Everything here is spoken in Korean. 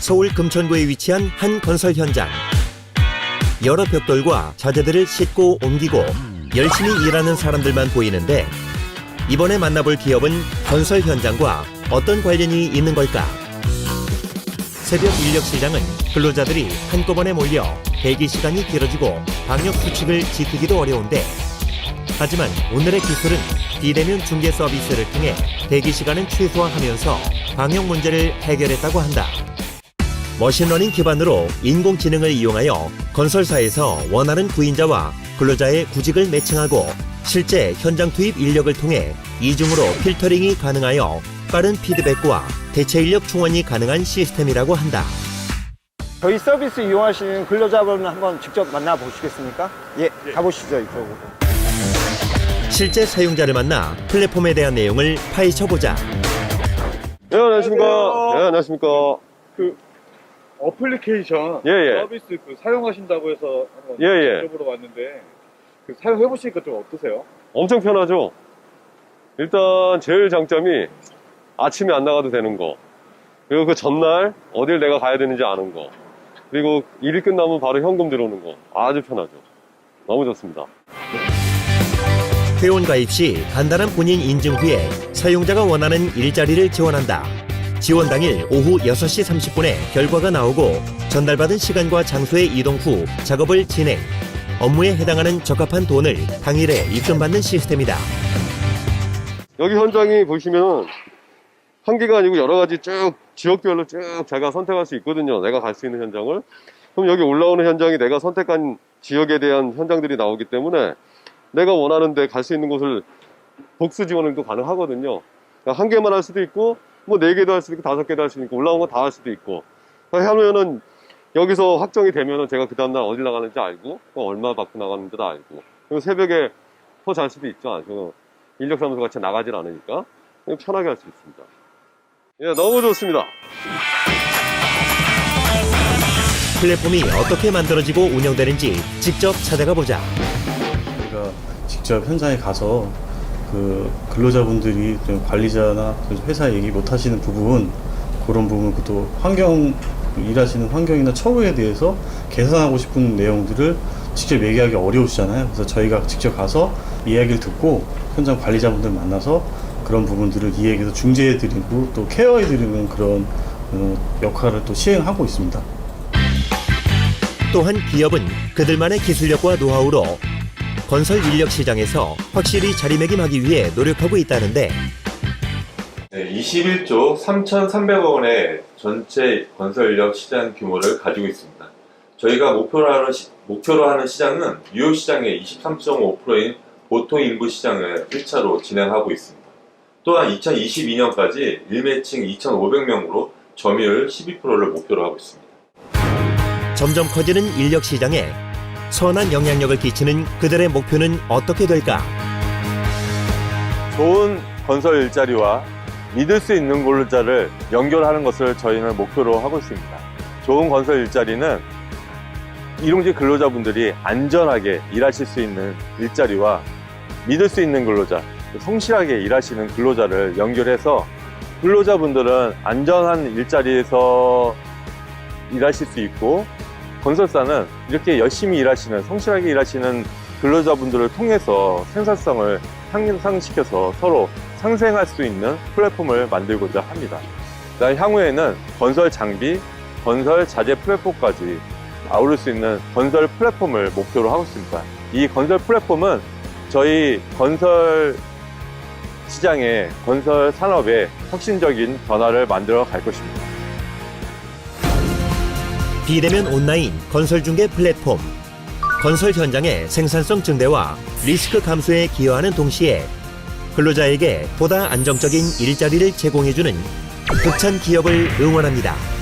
서울 금천구에 위치한 한 건설 현장. 여러 벽돌과 자재들을 싣고 옮기고 열심히 일하는 사람들만 보이는데 이번에 만나볼 기업은 건설 현장과 어떤 관련이 있는 걸까? 새벽 인력 시장은 근로자들이 한꺼번에 몰려 대기 시간이 길어지고 방역 수칙을 지키기도 어려운데 하지만 오늘의 기술은 비대면 중개 서비스를 통해 대기 시간을 최소화하면서 방역 문제를 해결했다고 한다. 머신러닝 기반으로 인공지능을 이용하여 건설사에서 원하는 구인자와 근로자의 구직을 매칭하고 실제 현장 투입 인력을 통해 이중으로 필터링이 가능하여 빠른 피드백과 대체 인력 충원이 가능한 시스템이라고 한다. 저희 서비스 이용하시는 근로자분 한번 직접 만나보시겠습니까? 예, 가보시죠, 이쪽으로. 실제 사용자를 만나 플랫폼에 대한 내용을 파헤쳐 보자. 예, 안녕하십니까. 안녕하세요. 예, 안녕하십니까. 어플리케이션 예, 예. 서비스 그 사용하신다고 해서 한번 예, 예. 직접으로 왔는데 그 사용해 보시니까 좀 어떠세요? 엄청 편하죠? 일단 제일 장점이 아침에 안 나가도 되는 거. 그리고 그 전날 어딜 내가 가야 되는지 아는 거. 그리고 일이 끝나면 바로 현금 들어오는 거. 아주 편하죠. 너무 좋습니다. 회원 가입 시 간단한 본인 인증 후에 사용자가 원하는 일자리를 지원한다. 지원 당일 오후 6시 30분에 결과가 나오고 전달받은 시간과 장소에 이동 후 작업을 진행. 업무에 해당하는 적합한 돈을 당일에 입금받는 시스템이다. 여기 현장이 보시면 한 개가 아니고 여러 가지 쭉 지역별로 쭉 제가 선택할 수 있거든요. 내가 갈 수 있는 현장을. 그럼 여기 올라오는 현장이 내가 선택한 지역에 대한 현장들이 나오기 때문에 내가 원하는 데 갈 수 있는 곳을 복수 지원도 가능하거든요. 그러니까 한 개만 할 수도 있고 뭐네 개도 할 수도 있고 다섯 개도 할 수도 있고 올라온 거 다 할 수도 있고 하면은 여기서 확정이 되면은 제가 그 다음날 어디 나가는지 알고 또 얼마 받고 나가는지도 알고 그리고 새벽에 더 잘 수도 있죠. 아주 인력사무소 같이 나가질 않으니까 편하게 할 수 있습니다. 예, 너무 좋습니다. 플랫폼이 어떻게 만들어지고 운영되는지 직접 찾아가 보자. 저희가 직접 현장에 가서 그 근로자분들이 좀 관리자나 그 회사 얘기 못 하시는 부분 그런 부분 또 환경 일하시는 환경이나 처우에 대해서 개선하고 싶은 내용들을 직접 얘기하기 어려우시잖아요. 그래서 저희가 직접 가서 이야기를 듣고 현장 관리자분들 만나서 그런 부분들을 이야기해서 중재해드리고 또 케어해드리는 그런 어, 역할을 또 시행하고 있습니다. 또한 기업은 그들만의 기술력과 노하우로 건설 인력 시장에서 확실히 자리매김하기 위해 노력하고 있다는데 네, 21조 3,300억 원의 전체 건설 인력 시장 규모를 가지고 있습니다. 저희가 목표로 하는, 시, 목표로 하는 시장은 뉴욕 시장의 23.5%인 보통 인구 시장을 1차로 진행하고 있습니다. 또한 2022년까지 일매칭 2,500명으로 점유율 12%를 목표로 하고 있습니다. 점점 커지는 인력 시장에 선한 영향력을 끼치는 그들의 목표는 어떻게 될까? 좋은 건설 일자리와 믿을 수 있는 근로자를 연결하는 것을 저희는 목표로 하고 있습니다. 좋은 건설 일자리는 일용직 근로자분들이 안전하게 일하실 수 있는 일자리와 믿을 수 있는 근로자, 성실하게 일하시는 근로자를 연결해서 근로자분들은 안전한 일자리에서 일하실 수 있고 건설사는 이렇게 열심히 일하시는 성실하게 일하시는 근로자분들을 통해서 생산성을 향상시켜서 서로 상생할 수 있는 플랫폼을 만들고자 합니다. 향후에는 건설 장비, 건설 자재 플랫폼까지 아우를 수 있는 건설 플랫폼을 목표로 하고 있습니다. 이 건설 플랫폼은 저희 건설 시장의 건설 산업의 혁신적인 변화를 만들어 갈 것입니다. 비대면 온라인 건설 중개 플랫폼 건설 현장의 생산성 증대와 리스크 감소에 기여하는 동시에 근로자에게 보다 안정적인 일자리를 제공해주는 극찬 기업을 응원합니다.